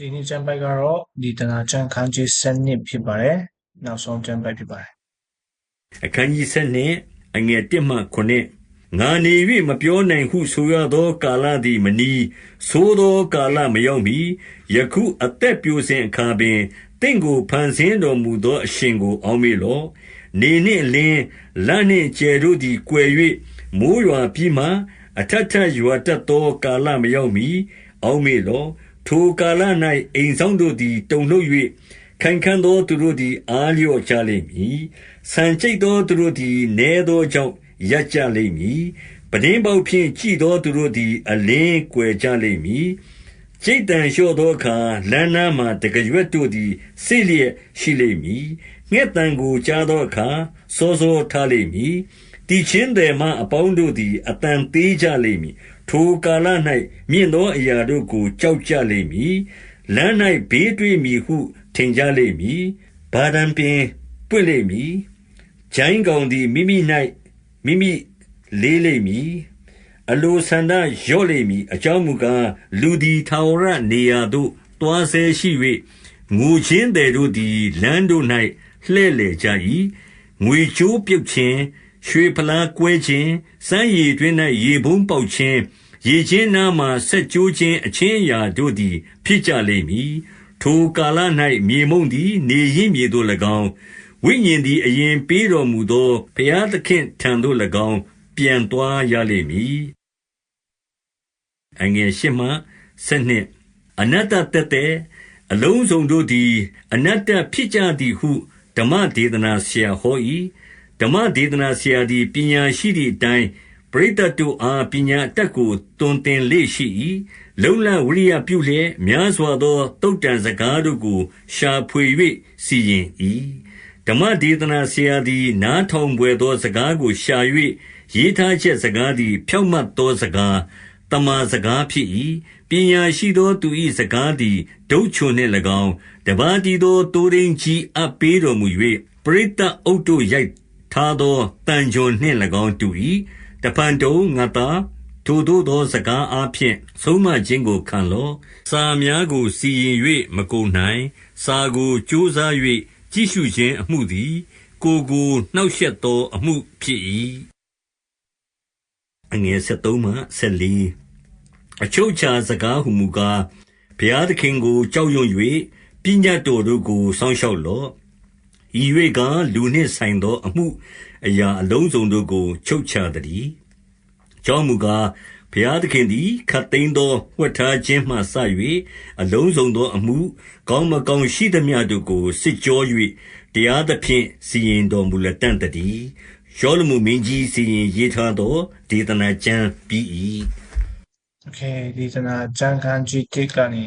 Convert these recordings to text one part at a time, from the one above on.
ဒီနေ့ကျမ်းပိုက်ကတော့ဒီတနာကျမ်းခန်းကြီး7ဖြစ်ပါတယ်နောက်ဆုံးကျမ်းပိုက်ဖြစ်ပါတယ်အခန်းကြီး7နှင့်အငယ်1မှ9ငါနေ၍မပြောနိုင်ဟုဆိုရသော ကာလသည်မနီဆိုသောကာလမရောက်မီယခုအသက်ပြိုစဉ်အခါပင်တင့်ကိုဖန်ဆင်းတော်မူသောအရှင်ကို အောင်းမေလော့နေနှင့်လင်းလနှင့်ကျယ်တို့သည်ကွယ်၍မိုးရွာပြီးမှအထက်ထက်ရွာတတ်သောကာလမရောက်မီအောင်းမေလော့ ထိုကာလ၌အိမ်ဆောင်တို့သည် တုန်လှုပ်၍ခိုင်ခံ့သောသူတို့သည် အားလျော့ကြလိမ့်မည်။ဆန်ကျိတ်သောသူတို့သည် နည်းသောကြောင့် ရပ်ကြလိမ့်မည်။ပတင်းပေါက်ဖြင့် ကြည်သောသူတို့သည် အလင်းကွယ်ကြလိမ့်မည်။ကျိတ်တန်လျှော့သောအခါ လမ်းနားမှတကရွက်တို့သည်စိလျက်ရှိလိမ့်မည်။ငှက်တန်ကို ကြားသောအခါ စောစောထားလိမ့်မည်။ တီချင်းတယ်မှအပေါင်းတို့သည်အတန်သေးကြလိမ့်မည်။ထိုကာလ၌မြင့်သောအရာတို့ကို ကြောက်ကြလိမ့်မည်။လမ်း၌ဘေးတွေ့မည်ဟု ထင်ကြလိမ့်မည်။ဘာဒံပင်ပွင့်လိမ့်မည်။ဂျိုင်းကောင်သည် မိမိ၌မိမိလေးလိမ့်မည်။အလိုဆန္ဒလျော့လိမ့်မည် အကြောင်းမူကား လူသည် ထာဝရနေရာသို့တွားဆဲရှိ၍ငိုချင်းတယ်တို့သည် လမ်းတို့၌လှဲ့လေကြ၏ငွေချိုးပြုတ်ခြင်း ရွှေဖလားကွဲခြင်း စမ်းရည်တွင်၌ရေဘုံပေါက်ခြင်း ရေချင်းနားမှဆက်ကြိုးခြင်း အချင်းအရာတို့သည် ဖြစ်ကြလိမ့်မည် ထိုကာလ၌မြေမုံသည် နေရင်းမြေသို့၎င်း ဝိညာဉ်သည် အရင်ပေးတော်မူသော ဘုရားသခင်ထံသို့၎င်း ပြန်သွားရလိမ့်မည်အငယ်ရှိမှဆနှစ်အနတ္တတက်တဲ့အလုံးစုံတို့သည် အနတ္တဖြစ်ကြသည်ဟု ဓမ္မဒေသနာဆရာဟော၏ ဓမ္မဒေသနာဆရာသည် ပညာရှိသည့်အတိုင်း ပရိသတ်တို့အား ပညာအတတ်ကိုတွင်တင်လေ့ရှိ၏လုံလဝိရိယပြုလျက် များစွာသောတုတ်တန်စကားတို့ကို ရှာဖွေ၍စီရင်၏ဓမ္မဒေသနာဆရာသည် နားထောင်ပွေသော စကားကိုရှာ၍ရေးထားချက်စကားသည် ဖြောင့်မတ်သော စကားတမန်စကားဖြစ်၏ပညာရှိသောသူ၏စကားသည် ဒုတ်ချွန်နှင့်၎င်း တပါးတီသောတိုးရင်းကြီးအပ်ပေးတော်မူ၍ပရိသတ်အုပ်တို့ ရိုက် ထားသောတန်ကြွန်နှင့်၎င်းတူ၏တဖန်တုံ ငါသား ထိုသို့သောစကားအားဖြင့် ဆုံးမခြင်းကို ခံလော့ စာများကို စီရင်၍မကုန်နိုင် စာကို ကြိုးစား၍ကြည့်ရှုခြင်းအမှုသည် ကိုကိုနှောက်ယှက်သော အမှုဖြစ်၏အငယ်73မှ74အချုပ်ချာစကားဟုမူကား ဘုရားသခင်ကို ကြောက်ရွံ့၍ပညတ်တော်တို့ကို စောင့်ရှောက်လော့ ဤ၍ကလူနှင့်ဆိုင်သော အမှုအရာအလုံးစုံတို့ကို ချုပ်ချတည်းကြောင်းမူကား ဘုရားသခင်သည်ခတ်သိမ်းသော ဝှက်ထားခြင်းမှစ၍အလုံးစုံသောအမှု ကောင်းမကောင်းရှိသမျှတို့ကို စစ်ကြော၍တရားသဖြင့် စီရင်တော်မူလက်တံ့တည်း ရှောလမုမင်းကြီး စီရင်ရေးထားသော ဒေသနာကျမ်းပြီး၏ Okay ဒီတနာကျမ်းခန်းကြီး 1 ကနေ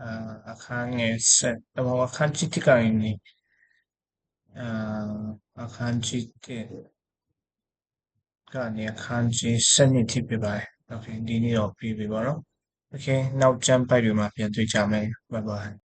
အာအခန်းငယ်7တော့အခန်းကြီး 1 ကနေ အာအခန်းကြီး1ကနေအခန်းကြီး7ထိပြပါတယ် Okay ဒီနေ့တော့ပြီးပြီပါတော့ Okay နောက်ကျမ်းပိုက်တွေမှာပြန်တွေ့ကြမယ် Bye bye